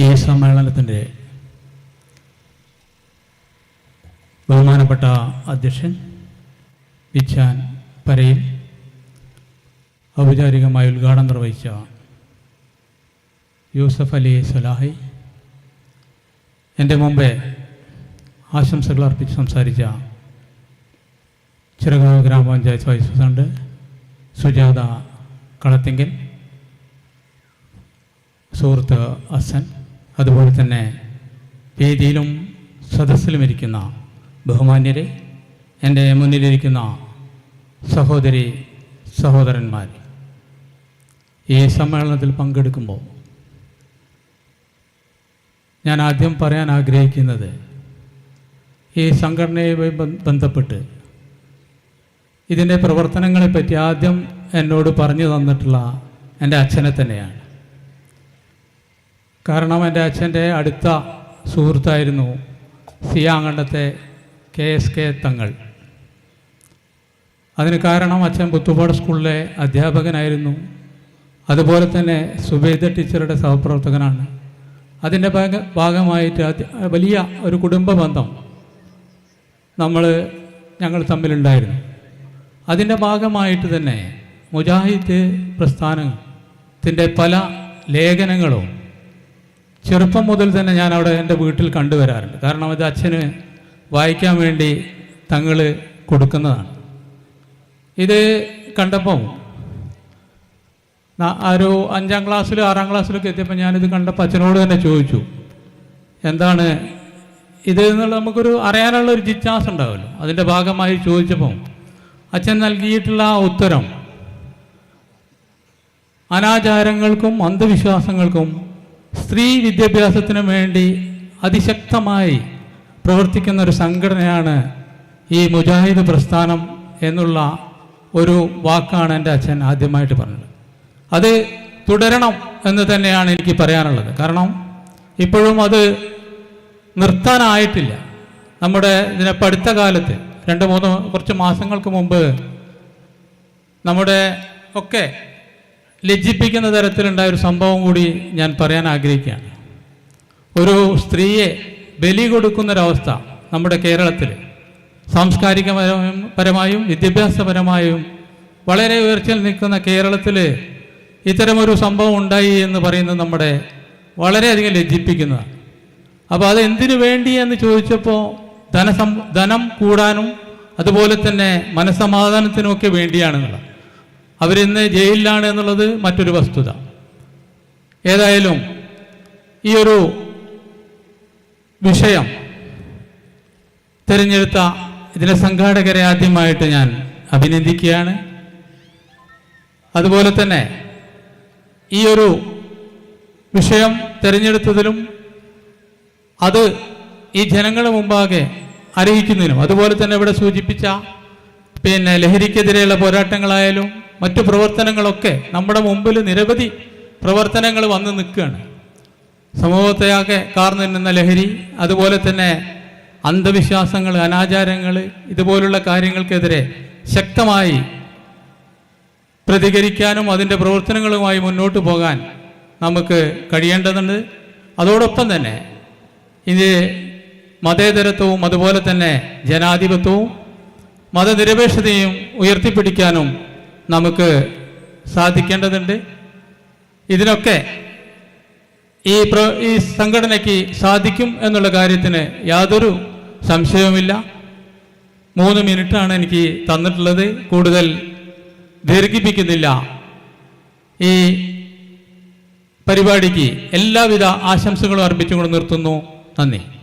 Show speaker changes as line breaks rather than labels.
ഈ സമ്മേളനത്തിന്റെ ബഹുമാനപ്പെട്ട അധ്യക്ഷൻ വിച്ചാൻ പരയിൽ ഔപചാരികമായി ഉദ്ഘാടനം നിർവഹിച്ച യൂസഫ് അലി സലാഹി എന്റെ മുമ്പേ ആശംസകൾ അർപ്പിച്ച് സംസാരിച്ച ചിറകാവ് ഗ്രാമപഞ്ചായത്ത് വൈസ് പ്രസിഡന്റ് സുജാത കളത്തിങ്കൽ സുഹൃത്ത് അസൻ അതുപോലെ തന്നെ വേദിയിലും സദസ്സിലും ഇരിക്കുന്ന ബഹുമാന്യരെ എന്റെ മുന്നിലിരിക്കുന്ന സഹോദരി സഹോദരന്മാർ ഈ സമ്മേളനത്തിൽ പങ്കെടുക്കുമ്പോൾ ഞാൻ ആദ്യം പറയാൻ ആഗ്രഹിക്കുന്നത് ഈ സംഘടനയുമായി ബന്ധപ്പെട്ട് ഇതിന്റെ പ്രവർത്തനങ്ങളെപ്പറ്റി ആദ്യം എന്നോട് പറഞ്ഞു തന്നിട്ടുള്ള എന്റെ അച്ഛനെ തന്നെയാണ്. കാരണം എന്റെ അച്ഛന്റെ അടുത്ത സുഹൃത്തായിരുന്നു സിയാങ്കണ്ടത്തെ കെ എസ് കെ തങ്ങൾ. അതിന് കാരണം അച്ഛൻ പുത്തുപാട് സ്കൂളിലെ അധ്യാപകനായിരുന്നു. അതുപോലെ തന്നെ സുബേദ ടീച്ചറുടെ സഹപ്രവർത്തകനാണ്. അതിന്റെ ഭാഗ ഭാഗമായിട്ട് വലിയ ഒരു കുടുംബ ബന്ധം നമ്മൾ ഞങ്ങൾ തമ്മിലുണ്ടായിരുന്നു. അതിന്റെ ഭാഗമായിട്ട് തന്നെ മുജാഹിദ് പ്രസ്ഥാനത്തിന്റെ പല ലേഖനങ്ങളും ചെറുപ്പം മുതൽ തന്നെ ഞാൻ അവിടെ എന്റെ വീട്ടിൽ കണ്ടുവരാറുണ്ട്. കാരണം അത് അച്ഛന് വായിക്കാൻ വേണ്ടി തങ്ങൾ കൊടുക്കുന്നതാണ്. ഇത് കണ്ടപ്പം ഒരു അഞ്ചാം ക്ലാസ്സിലും ആറാം ക്ലാസ്സിലൊക്കെ എത്തിയപ്പോൾ ഞാനിത് കണ്ടപ്പോൾ അച്ഛനോട് തന്നെ ചോദിച്ചു. എന്താണ് ഇത് എന്നുള്ള നമുക്കൊരു അറിയാനുള്ള ഒരു ജിജ്ഞാസ ഉണ്ടാവുമല്ലോ അതിന്റെ ഭാഗമായി ചോദിച്ചപ്പോൾ അച്ഛൻ നൽകിയിട്ടുള്ള ആ ഉത്തരം അനാചാരങ്ങൾക്കും അന്ധവിശ്വാസങ്ങൾക്കും സ്ത്രീ വിദ്യാഭ്യാസത്തിനു വേണ്ടി അതിശക്തമായി പ്രവർത്തിക്കുന്ന ഒരു സംഘടനയാണ് ഈ മുജാഹിദ് പ്രസ്ഥാനം എന്നുള്ള ഒരു വാക്കാണ് എന്റെ അച്ഛൻ ആദ്യമായിട്ട് പറഞ്ഞത്. അത് തുടരണം എന്ന് തന്നെയാണ് എനിക്ക് പറയാനുള്ളത്. കാരണം ഇപ്പോഴും അത് നിർത്താനായിട്ടില്ല. നമ്മുടെ ഇതിനെ അടുത്ത കാലത്ത് രണ്ട് മൂന്ന് കുറച്ച് മാസങ്ങൾക്ക് മുമ്പ് നമ്മുടെ ഒക്കെ ലജ്ജിപ്പിക്കുന്ന തരത്തിലുണ്ടായ ഒരു സംഭവം കൂടി ഞാൻ പറയാൻ ആഗ്രഹിക്കുകയാണ്. ഒരു സ്ത്രീയെ ബലി കൊടുക്കുന്നൊരവസ്ഥ നമ്മുടെ കേരളത്തിൽ സാംസ്കാരികപരമായും പരമായും വിദ്യാഭ്യാസപരമായും വളരെ ഉയർച്ചയിൽ നിൽക്കുന്ന കേരളത്തിൽ ഇത്തരമൊരു സംഭവം ഉണ്ടായി എന്ന് പറയുന്നത് നമ്മുടെ വളരെയധികം ലജ്ജിപ്പിക്കുന്നതാണ്. അപ്പോൾ അത് എന്തിനു വേണ്ടി എന്ന് ചോദിച്ചപ്പോൾ ധനസം ധനം കൂടാനും അതുപോലെ തന്നെ മനസ്സമാധാനത്തിനുമൊക്കെ വേണ്ടിയാണെന്നുള്ളത് അവരിന്ന് ജയിലിലാണ് എന്നുള്ളത് മറ്റൊരു വസ്തുത. ഏതായാലും ഈ ഒരു വിഷയം തിരഞ്ഞെടുത്ത ഇതിലെ സംഘാടകരെ ആദ്യമായിട്ട് ഞാൻ അഭിനന്ദിക്കുകയാണ്. അതുപോലെ തന്നെ ഈ ഒരു വിഷയം തിരഞ്ഞെടുത്തതിലും അത് ഈ ജനങ്ങളുടെ മുമ്പാകെ അറിയിക്കുന്നതിനും അതുപോലെ തന്നെ ഇവിടെ സൂചിപ്പിച്ച പിന്നെ ലഹരിക്കെതിരെയുള്ള പോരാട്ടങ്ങളായാലും മറ്റു പ്രവർത്തനങ്ങളൊക്കെ നമ്മുടെ മുമ്പിൽ നിരവധി പ്രവർത്തനങ്ങൾ വന്ന് നിൽക്കുകയാണ്. സമൂഹത്തെയാകെ കാർന്നു നിന്ന ലഹരി അതുപോലെ തന്നെ അന്ധവിശ്വാസങ്ങൾ അനാചാരങ്ങൾ ഇതുപോലുള്ള കാര്യങ്ങൾക്കെതിരെ ശക്തമായി പ്രതികരിക്കാനും അതിന്റെ പ്രവർത്തനങ്ങളുമായി മുന്നോട്ട് പോകാൻ നമുക്ക് കഴിയേണ്ടതുണ്ട്. അതോടൊപ്പം തന്നെ ഇത് മതേതരത്വവും അതുപോലെ തന്നെ ജനാധിപത്യവും മതനിരപേക്ഷതയും ഉയർത്തിപ്പിടിക്കാനും നമുക്ക് സാധിക്കേണ്ടതുണ്ട്. ഇതിനൊക്കെ ഈ പ്ര ഈ സംഘടനയ്ക്ക് സാധിക്കും എന്നുള്ള കാര്യത്തിന് യാതൊരു സംശയവുമില്ല. മൂന്ന് മിനിറ്റാണ് എനിക്ക് തന്നിട്ടുള്ളത്. കൂടുതൽ ദീർഘിപ്പിക്കുന്നില്ല. ഈ പരിപാടിക്ക് എല്ലാവിധ ആശംസകളും അർപ്പിച്ചുകൊണ്ട് നിർത്തുന്നു. നന്ദി.